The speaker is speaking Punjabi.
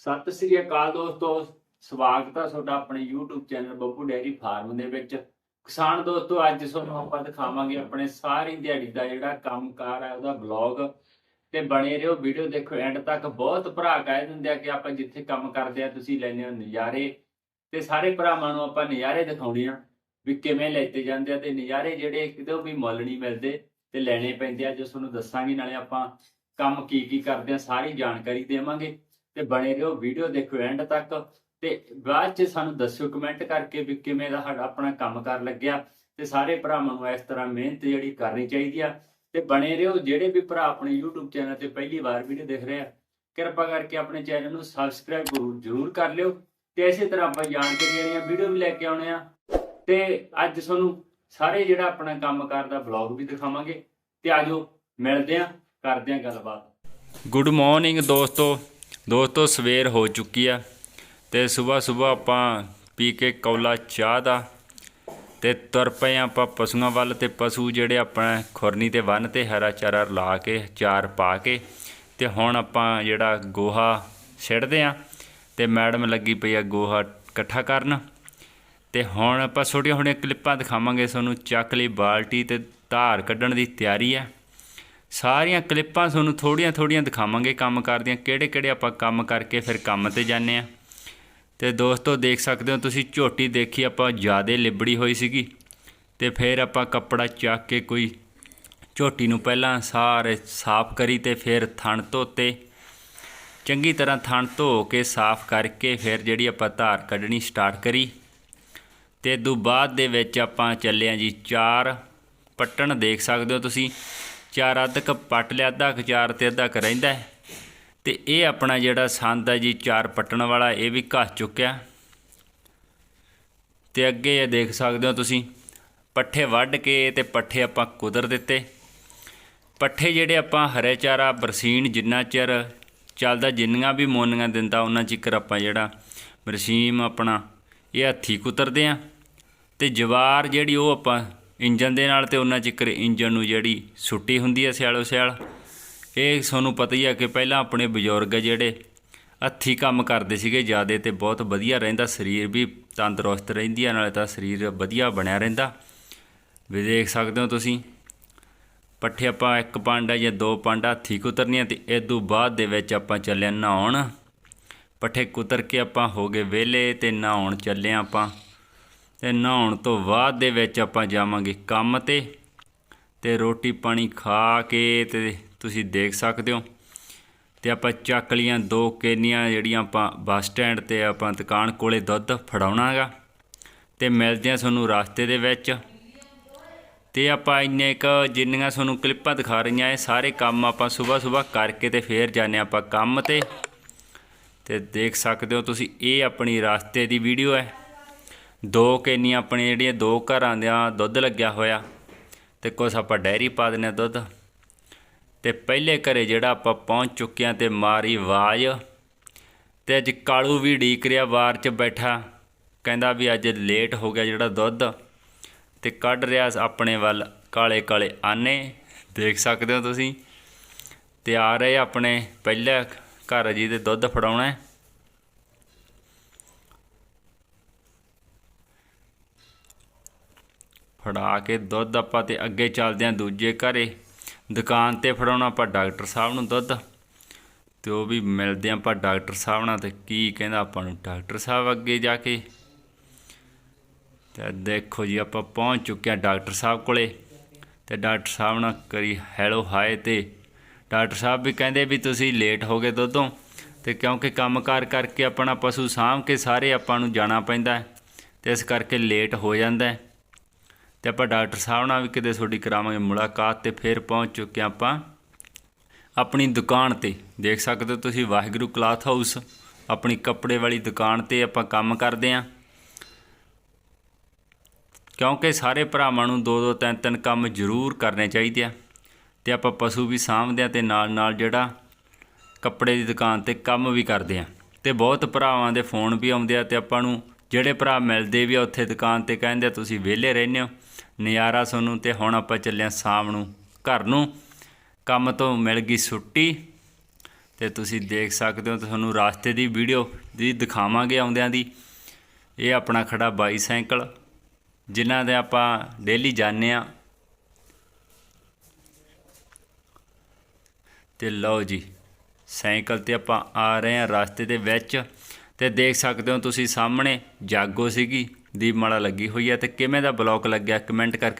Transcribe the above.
ਸਤਿ ਸ੍ਰੀ ਅਕਾਲ ਦੋਸਤੋ, ਸਵਾਗਤ ਹੈ ਤੁਹਾਡਾ ਆਪਣੇ YouTube channel Babbu dairy farm ਦੇ ਵਿੱਚ। ਕਿਸਾਨ ਦੋਸਤੋ, ਅੱਜ ਤੁਹਾਨੂੰ ਆਪਾਂ ਦਿਖਾਵਾਂਗੇ ਆਪਣੇ ਸਾਰੀ ਦਿਹਾੜੀ ਦਾ ਜਿਹੜਾ ਕੰਮਕਾਰ ਹੈ ਉਹਦਾ ਬਲੌਗ ਤੇ ਬਣੇ ਰਹੋ, ਵੀਡੀਓ ਦੇਖੋ ਐਂਡ ਤੱਕ ਬਹੁਤ ਭਰਾ ਕਹਿ ਦਿੰਦੇ ਆ ਕਿ ਆਪਾਂ ਜਿੱਥੇ ਕੰਮ ਕਰਦੇ ਆ, ਤੁਸੀਂ ਲੈਣੇ ਹੋ ਨਜ਼ਾਰੇ। ਤੇ ਸਾਰੇ ਭਰਾਵਾਂ ਨੂੰ ਆਪਾਂ ਨਜ਼ਾਰੇ ਦਿਖਾਉਣੇ ਆ, ਵੀ ਕਿਵੇਂ ਲੈਤੇ ਜਾਂਦੇ ਆ, ਤੇ ਨਜ਼ਾਰੇ ਜਿਹੜੇ ਕਿਤੇ ਵੀ ਮੁੱਲ ਨਹੀਂ ਮਿਲਦੇ, ਤੇ ਲੈਣੇ ਪੈਂਦੇ ਆ, ਜੋ ਤੁਹਾਨੂੰ ਦੱਸਾਂਗੇ, ਨਾਲੇ ਆਪਾਂ ਕੰਮ ਕੀ ਕੀ ਕਰਦੇ ਆ, ਸਾਰੀ ਜਾਣਕਾਰੀ ਦੇਵਾਂਗੇ। ਤੇ ਬਣੇ ਰਹੋ ਵੀਡੀਓ ਦੇਖੋ ਐਂਡ ਤੱਕ। ਤੇ ਬਾਅਦ ਚ ਸਾਨੂੰ ਦੱਸਿਓ ਕਮੈਂਟ ਕਰਕੇ ਵੀ ਕਿਵੇਂ ਦਾ ਸਾਡਾ ਆਪਣਾ ਕੰਮ ਕਰ ਲੱਗਿਆ। ਤੇ ਸਾਰੇ ਭਰਾਵਾਂ ਨੂੰ ਇਸ ਤਰ੍ਹਾਂ ਮਿਹਨਤ ਜਿਹੜੀ ਕਰਨੀ ਚਾਹੀਦੀ ਆ। ਤੇ ਬਣੇ ਰਹੋ, ਜਿਹੜੇ ਵੀ ਭਰਾ ਆਪਣੇ YouTube ਚੈਨਲ ਤੇ ਪਹਿਲੀ ਵਾਰ ਵੀਡੀਓ ਦੇਖ ਰਹੇ ਆ, ਕਿਰਪਾ ਕਰਕੇ ਆਪਣੇ ਚੈਨਲ ਨੂੰ ਸਬਸਕ੍ਰਾਈਬ ਜ਼ਰੂਰ ਕਰ ਲਿਓ। ਤੇ ਇਸੇ ਤਰ੍ਹਾਂ ਆਪਾਂ ਜਾਣਕਾਰੀ ਵਾਲੀਆਂ ਵੀਡੀਓ ਵੀ ਲੈ ਕੇ ਆਉਣੇ ਆ। ਤੇ ਅੱਜ ਤੁਹਾਨੂੰ ਸਾਰੇ ਜਿਹੜਾ ਆਪਣਾ ਕੰਮ ਕਰਦਾ ਵਲੌਗ ਵੀ ਦਿਖਾਵਾਂਗੇ। ਤੇ ਆਜੋ ਮਿਲਦੇ ਆ, ਕਰਦੇ ਆ ਗੱਲਬਾਤ। ਗੁੱਡ ਮਾਰਨਿੰਗ ਦੋਸਤੋ। ਦੋਸਤੋ, ਸਵੇਰ ਹੋ ਚੁੱਕੀ ਆ ਤੇ ਸਵੇਰ ਸਵੇਰ ਆਪਾਂ ਪੀ ਕੇ ਕੌਲਾ ਚਾਹ ਦਾ ਤੇ ਤੁਰ ਪਏ ਹਾਂ ਆਪਾਂ ਪਸ਼ੂਆਂ ਵੱਲ ਤੇ ਪਸ਼ੂ ਜਿਹੜੇ ਆਪਣਾ ਖੁਰਨੀ ਤੇ ਬੰਨ ਤੇ ਹਰਾ ਚਾਰਾ ਲਾ ਕੇ, ਚਾਰ ਪਾ ਕੇ ਤੇ ਹੁਣ ਆਪਾਂ ਜਿਹੜਾ ਗੋਹਾ ਸਿੱਟਦੇ ਆ ਤੇ ਮੈਡਮ ਲੱਗੀ ਪਈ ਆ ਗੋਹਾ ਇਕੱਠਾ ਕਰਨ ਤੇ ਹੁਣ ਆਪਾਂ ਛੋਟੀਆਂ ਛੋਟੀਆਂ ਕਲਿੱਪਾਂ ਦਿਖਾਵਾਂਗੇ, ਤੁਹਾਨੂੰ ਚੱਕ ਲਈ ਬਾਲਟੀ ਤੇ ਧਾਰ ਕੱਢਣ ਦੀ ਤਿਆਰੀ ਆ। ਸਾਰੀਆਂ ਕਲਿੱਪਾਂ ਤੁਹਾਨੂੰ ਥੋੜੀਆਂ ਥੋੜੀਆਂ ਦਿਖਾਵਾਂਗੇ ਕੰਮ ਕਰਦੀਆਂ, ਕਿਹੜੇ ਕਿਹੜੇ ਆਪਾਂ ਕੰਮ ਕਰਕੇ ਫਿਰ ਕੰਮ ਤੇ ਜਾਂਦੇ ਆ ਤੇ ਦੋਸਤੋ, ਦੇਖ ਸਕਦੇ ਹੋ ਤੁਸੀਂ, ਝੋਟੀ ਦੇਖੀ ਆਪਾਂ ਜਿਆਦੇ ਲਿਬੜੀ ਹੋਈ ਸੀਗੀ ਤੇ ਫਿਰ ਆਪਾਂ ਕੱਪੜਾ ਚੱਕ ਕੇ ਕੋਈ ਝੋਟੀ ਨੂੰ ਪਹਿਲਾਂ ਸਾਰੇ ਸਾਫ਼ ਕਰੀ ਤੇ ਫਿਰ ਥਣ ਧੋਤੇ। ਚੰਗੀ ਤਰ੍ਹਾਂ ਥਣ ਧੋ ਕੇ ਸਾਫ਼ ਕਰਕੇ ਫਿਰ ਜਿਹੜੀ ਆਪਾਂ ਧਾਰ ਕੱਢਣੀ ਸਟਾਰਟ ਕਰੀ। ਤੇ ਤੋਂ ਬਾਅਦ ਦੇ ਵਿੱਚ ਆਪਾਂ ਚੱਲੇ ਆ ਜੀ ਚਾਰ ਪੱਟਣ, ਦੇਖ ਸਕਦੇ ਹੋ ਤੁਸੀਂ। ਚਾਰ ਅੱਧਕ ਪੱਟ ਲਿਆ, ਅੱਧਾ ਕੁ ਚਾਰ ਤੇ ਅੱਧਾ ਕੁ ਰਹਿੰਦਾ ਹੈ। ਤੇ ਇਹ ਆਪਣਾ ਜਿਹੜਾ ਸੰਦ ਹੈ ਜੀ, ਚਾਰ ਪੱਟਣ ਵਾਲਾ, ਇਹ ਵੀ ਘਸ ਚੁੱਕਿਆ। ਤੇ ਅੱਗੇ ਇਹ ਦੇਖ ਸਕਦੇ ਹੋ ਤੁਸੀਂ, ਪੱਠੇ ਵੱਢ ਕੇ ਤੇ ਪੱਠੇ ਆਪਾਂ ਕੁਦਰ ਦਿੱਤੇ। ਪੱਠੇ ਜਿਹੜੇ ਆਪਾਂ ਹਰੇ ਚਾਰਾ, ਬਰਸੀਨ ਜਿੰਨਾ ਚਿਰ ਚੱਲਦਾ, ਜਿੰਨੀਆਂ ਵੀ ਮੋਨੀਆਂ ਦਿੰਦਾ, ਉਹਨਾਂ ਚਿਕਰ ਆਪਾਂ ਜਿਹੜਾ ਬਰਸੀਮ ਆਪਣਾ, ਇਹ ਹੱਥੀ ਕੁਤਰਦੇ ਆ ਤੇ ਜਵਾਰ ਜਿਹੜੀ ਉਹ ਆਪਾਂ ਇੰਜਨ ਦੇ ਨਾਲ ਤੇ ਉਹਨਾਂ ਚਿਕਰ ਇੰਜਨ ਨੂੰ ਜਿਹੜੀ ਸੁੱਟੀ ਹੁੰਦੀ ਹੈ ਸਿਆਲੋ ਸਿਆਲ। ਇਹ ਤੁਹਾਨੂੰ ਪਤਾ ਹੀ ਆ ਕਿ ਪਹਿਲਾਂ ਆਪਣੇ ਬਜ਼ੁਰਗ ਜਿਹੜੇ ਹੱਥੀ ਕੰਮ ਕਰਦੇ ਸੀਗੇ, ਜਿਆਦੇ ਤੇ ਬਹੁਤ ਵਧੀਆ ਰਹਿੰਦਾ, ਸਰੀਰ ਵੀ ਤੰਦਰੁਸਤ ਰਹਿੰਦੀ ਆ ਨਾਲੇ ਤਾਂ ਸਰੀਰ ਵਧੀਆ ਬਣਿਆ ਰਹਿੰਦਾ। ਵੀ ਦੇਖ ਸਕਦੇ ਹੋ ਤੁਸੀਂ, ਪੱਠੇ ਆਪਾਂ ਇੱਕ ਪਾਂਡਾ ਜਾਂ ਦੋ ਪਾਂਡਾ ਹੱਥੀ ਕੁਤਰਨੀਆਂ ਤੇ ਇਹ ਤੋਂ ਬਾਅਦ ਦੇ ਵਿੱਚ ਆਪਾਂ ਚੱਲੇ ਨਹਾਉਣ। ਪੱਠੇ ਕੁਤਰ ਕੇ ਆਪਾਂ ਹੋ ਗਏ ਵਿਹਲੇ ਤੇ ਨਹਾਉਣ ਚੱਲੇ ਆਪਾਂ। ਤੇ ਨਹਾਉਣ ਤੋਂ ਬਾਅਦ ਦੇ ਵਿੱਚ ਆਪਾਂ ਜਾਵਾਂਗੇ ਕੰਮ ਤੇ। ਤੇ ਰੋਟੀ ਪਾਣੀ ਖਾ ਕੇ ਤੇ ਤੁਸੀਂ ਦੇਖ ਸਕਦੇ ਹੋ। ਤੇ ਆਪਾਂ ਚੱਕ ਲੀਆਂ ਦੋ ਕੇਨੀਆਂ ਜਿਹੜੀਆਂ ਆਪਾਂ ਬੱਸ ਸਟੈਂਡ ਤੇ ਆਪਾਂ ਦੁਕਾਨ ਕੋਲੇ ਦੁੱਧ ਫੜਾਉਣਾਗਾ ਤੇ ਮਿਲਦੇ ਆ ਤੁਹਾਨੂੰ ਰਸਤੇ ਦੇ ਵਿੱਚ। ਤੇ ਆਪਾਂ ਇੰਨੇ ਕ ਜਿੰਨੀਆਂ ਤੁਹਾਨੂੰ ਕਲਿੱਪਾਂ ਦਿਖਾ ਰਹੀਆਂ, ਇਹ ਸਾਰੇ ਕੰਮ ਆਪਾਂ ਸਵੇਰ ਸਵੇਰ ਕਰਕੇ ਤੇ ਫੇਰ ਜਾਂਦੇ ਆਪਾਂ ਕੰਮ ਤੇ। ਤੇ ਦੇਖ ਸਕਦੇ ਹੋ ਤੁਸੀਂ, ਇਹ ਆਪਣੀ ਰਸਤੇ ਦੀ ਵੀਡੀਓ ਹੈ। ਦੋ ਕੇਨੀਆਂ ਆਪਣੇ ਜਿਹੜੀਆਂ ਦੋ ਘਰਾਂ ਦਾ ਦੁੱਧ ਲੱਗਿਆ ਹੋਇਆ ਤੇ ਕੁਛ ਆਪਾਂ ਡੈਰੀ ਪਾ ਦਿੰਦੇ ਹਾਂ ਦੁੱਧ। ਤੇ ਪਹਿਲੇ ਘਰੇ ਜਿਹੜਾ ਆਪਾਂ ਪਹੁੰਚ ਚੁੱਕੇ ਹਾਂ ਤੇ ਮਾਰੀ ਆਵਾਜ਼। ਤੇ ਅੱਜ ਕਾਲੂ ਵੀ ਢੀਕ ਰਿਹਾ ਵਾਰ 'ਚ ਬੈਠਾ, ਕਹਿੰਦਾ ਵੀ ਅੱਜ ਲੇਟ ਹੋ ਗਿਆ ਜਿਹੜਾ ਦੁੱਧ। ਤੇ ਕੱਢ ਰਿਹਾ ਆਪਣੇ ਵੱਲ ਕਾਲੇ ਕਾਲੇ ਆਨੇ, ਦੇਖ ਸਕਦੇ ਹੋ ਤੁਸੀਂ। ਤੇ ਆ ਰਹੇ ਆਪਣੇ ਪਹਿਲੇ ਘਰ ਜੀ ਦੇ ਦੁੱਧ ਫੜਾਉਣਾ ਫੜਾ ਕੇ ਦੁੱਧ ਆਪਾਂ ਤੇ ਅੱਗੇ ਚੱਲਦੇ ਆਂ ਦੂਜੇ ਘਰੇ। ਦੁਕਾਨ ਤੇ ਫੜਾਉਣਾ ਆਪਾਂ ਡਾਕਟਰ ਸਾਹਿਬ ਨੂੰ ਦੁੱਧ। ਤੇ ਉਹ ਵੀ ਮਿਲਦੇ ਆਂ ਆਪਾਂ ਡਾਕਟਰ ਸਾਹਿਬ ਨਾਲ ਤੇ ਕੀ ਕਹਿੰਦਾ ਆਪਾਂ ਨੂੰ ਡਾਕਟਰ ਸਾਹਿਬ ਅੱਗੇ ਜਾ ਕੇ। ਤੇ ਦੇਖੋ ਜੀ ਆਪਾਂ ਪਹੁੰਚ ਚੁੱਕੇ ਆਂ ਡਾਕਟਰ ਸਾਹਿਬ ਕੋਲੇ। ਤੇ ਡਾਕਟਰ ਸਾਹਿਬ ਨਾਲ ਕਰੀ ਹੈਲੋ ਹਾਏ ਤੇ। ਡਾਕਟਰ ਸਾਹਿਬ ਵੀ ਕਹਿੰਦੇ ਵੀ ਤੁਸੀਂ ਲੇਟ ਹੋ ਗਏ ਦੁੱਧੋਂ। ਤੇ ਕਿਉਂਕਿ ਕੰਮਕਾਰ ਕਰਕੇ ਆਪਣਾ ਪਸ਼ੂ ਸਾਂਭ ਕੇ ਸਾਰੇ ਆਪਾਂ ਨੂੰ ਜਾਣਾ ਪੈਂਦਾ। ਹੈ ਤੇ ਇਸ ਕਰਕੇ ਲੇਟ ਹੋ ਜਾਂਦਾ। ਹੈ ਤੇ ਆਪਾਂ ਡਾਕਟਰ ਸਾਹਿਬ ਨਾਲ ਵੀ ਕਿਤੇ ਤੁਹਾਡੀ ਕਰਾਵਾਂਗੇ ਮੁਲਾਕਾਤ ਤੇ ਫਿਰ ਪਹੁੰਚ ਚੁੱਕੇ ਹਾਂ ਆਪਾਂ ਆਪਣੀ ਦੁਕਾਨ ਤੇ। ਦੇਖ ਸਕਦੇ ਹੋ ਤੁਸੀਂ ਵਾਹਿਗੁਰੂ ਕਲਾਥ ਹਾਊਸ, ਆਪਣੀ ਕੱਪੜੇ ਵਾਲੀ ਦੁਕਾਨ ਤੇ ਆਪਾਂ ਕੰਮ ਕਰਦੇ ਆਂ ਕਿਉਂਕਿ ਸਾਰੇ ਭਰਾਵਾਂ ਨੂੰ ਦੋ ਦੋ ਤਿੰਨ ਤਿੰਨ ਕੰਮ ਜ਼ਰੂਰ ਕਰਨੇ ਚਾਹੀਦੇ ਆ। ਤੇ ਆਪਾਂ ਪਸ਼ੂ ਵੀ ਸਾਂਭਦੇ ਆ ਤੇ ਨਾਲ ਨਾਲ ਜਿਹੜਾ ਕੱਪੜੇ ਦੀ ਦੁਕਾਨ ਤੇ ਕੰਮ ਵੀ ਕਰਦੇ ਆ ਤੇ ਬਹੁਤ ਭਰਾਵਾਂ ਦੇ ਫੋਨ ਵੀ ਆਉਂਦੇ ਆ ਤੇ ਆਪਾਂ ਨੂੰ ਜਿਹੜੇ ਭਰਾ ਮਿਲਦੇ ਵੀ ਆ ਉੱਥੇ ਦੁਕਾਨ ਤੇ ਕਹਿੰਦੇ ਤੁਸੀਂ ਵਿਹਲੇ ਰਹਿੰਦੇ ਹੋ। ਨਜ਼ਾਰਾ ਤੁਹਾਨੂੰ ਤੇ ਹੁਣ ਆਪਾਂ ਚੱਲਿਆ ਸ਼ਾਮ ਨੂੰ ਘਰ ਨੂੰ ਕੰਮ ਤੋਂ ਮਿਲ ਗਈ ਛੁੱਟੀ ਤੇ ਤੁਸੀਂ ਦੇਖ ਸਕਦੇ ਹੋ ਤੁਹਾਨੂੰ ਰਾਸਤੇ ਦੀ ਵੀਡੀਓ ਦੀ ਦਿਖਾਵਾਂਗੇ ਆਉਂਦਿਆਂ ਦੀ। ਇਹ ਆਪਣਾ ਖੜਾ ਬਾਈਸਾਈਕਲ, ਜਿਨ੍ਹਾਂ ਦੇ ਆਪਾਂ ਡੇਲੀ ਜਾਂਦੇ ਆ। ਤੇ ਲਓ ਜੀ, ਸਾਈਕਲ ਤੇ ਆਪਾਂ ਆ ਰਹੇ ਹਾਂ ਰਸਤੇ ਦੇ ਵਿੱਚ ਤੇ ਦੇਖ ਸਕਦੇ ਹੋ ਤੁਸੀਂ ਸਾਹਮਣੇ ਜਾਗੋ ਸੀਗੀ। ਦੀ ਦੀਪਮਾਲਾ ਲੱਗੀ ਹੋਈ ਹੈ ਤੇ ਕਿਵੇਂ ਦਾ ਬਲੌਕ ਲੱਗਿਆ? ਕਮੈਂਟ ਕਰਕੇ